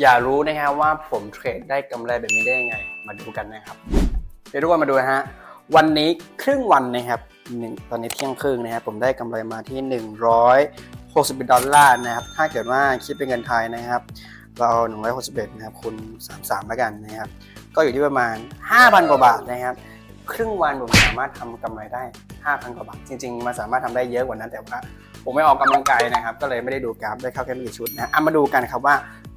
อย่ารู้นะครับว่าผมเทรดได้กำไรแบบนี้ได้ยังไง มาดูกันนะครับ เดี๋ยวทุกคนมาดูนะฮะ วันนี้ครึ่งวันนะครับหนึ่งตอนนี้เที่ยงครึ่งนะครับผมได้กำไรมาที่ 161ดอลลาร์นะครับ ถ้าเกิดว่าคิดเป็นเงินไทยนะครับ เราเอา161นะครับคูณ33แล้วกันนะครับ ก็อยู่ที่ประมาณ 5,000 กว่าบาทนะครับครึ่งวันผมสามารถทำกำไรได้ 5,000 กว่าบาท จริงๆ มันสามารถทำได้เยอะกว่านั้น แต่ว่าผมไม่ออกกำลังกายนะครับ ก็เลยไม่ได้ดูกราฟ ได้เข้าแค่ไม่กี่ชุดนะอะมาดูกันครับว่า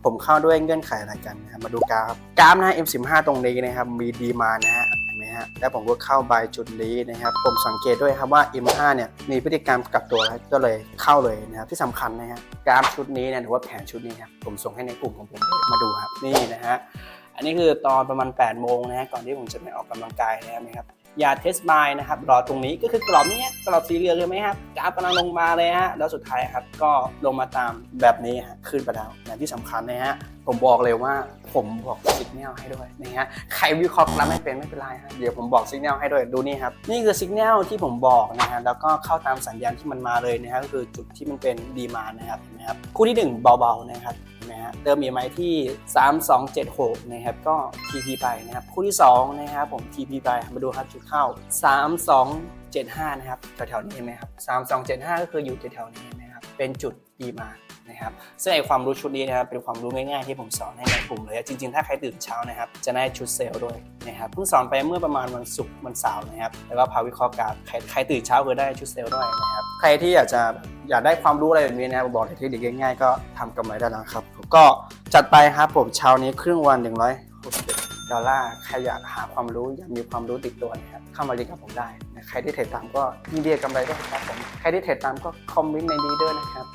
ผมเข้าด้วยเงื่อนไขอะไรกันนะครับมาดูกราฟกราฟนะ M15 ตรงนี้นะครับมีดีมานะฮะเห็นไหมฮะแล้วผมก็เข้าใบจุดนี้นะครับ ผมสังเกตด้วยครับว่า M5 เนี่ยมีพฤติกรรมกลับตัวแล้วก็เลยเข้าเลยนะครับที่สำคัญนะฮะกราฟชุดนี้เนี่ยหรือว่าแผนชุดนี้ครับผมส่งให้ในกลุ่มของผมมาดูครับนี่นะฮะอันนี้คือตอนประมาณ8โมงนะฮะก่อนที่ผมจะไปออกกำลังกายนะครับ อย่าเทสไมล์นะครับรอตรงนี้ก็คือกรอบนี้กรอบสีเหลืองเลยไหมครับกราฟกำลังลงมาเลยฮะแล้วสุดท้ายครับก็ลงมาตามแบบนี้ฮะขึ้นไปแล้วนะที่สำคัญนะฮะผมบอกเลยว่าผมบอกสัญญาณให้ด้วยนะฮะใครวิเคราะห์กราฟไม่เป็นไม่เป็นไรฮะเดี๋ยวผมบอกสัญญาณให้ด้วยดูนี่ครับนี่คือสัญญาณที่ผมบอกนะฮะแล้วก็เข้าตามสัญญาณที่มันมาเลยนะฮะก็คือจุดที่มันเป็นดีมานะครับเห็นไหมครับคู่ที่หนึ่งเบาๆนะ เติมมีไหมที่ 3276 นะครับ ก็ TP ไปนะครับ คู่ที่ 2 นะครับผม TP ไป มาดูครับจุดเข้า 3275 นะครับแถวๆนี้เห็นไหมครับ 3275 ก็คืออยู่แถวๆนี้นะครับ เป็นจุดดีมา นะครับซึ่งไอความรู้ชุดนี้นะครับเป็นความรู้ง่ายๆที่ผมสอนให้ในกลุ่มเลยจริงๆ ถ้าใครตื่นเช้านะครับจะได้ชุดเซลล์ด้วยนะครับเพิ่งสอนไปเมื่อประมาณวันศุกร์วันเสาร์นะครับแล้วก็พาวิเคราะห์การใครตื่นเช้าคือได้ชุดเซลล์ด้วยนะครับใครที่อยากจะอยากได้ความรู้อะไรแบบนี้นะครับบอกเลยทคนิคง่ายๆ ก็ทำกำไรได้แล้วครับก็จัดไปครับผมเช้านี้ครึ่งวัน160ดอลลาร์ใครอยากหาความรู้อยากมีความรู้ติดตัวนะครับเข้ามาเรียนกับผมได้นะใครที่เทรดตามก็ยินดีกับกำไรด้วยครับผมใครที่เทรดตามก็คอมเมนต์ในนี้ด้วยนะครับ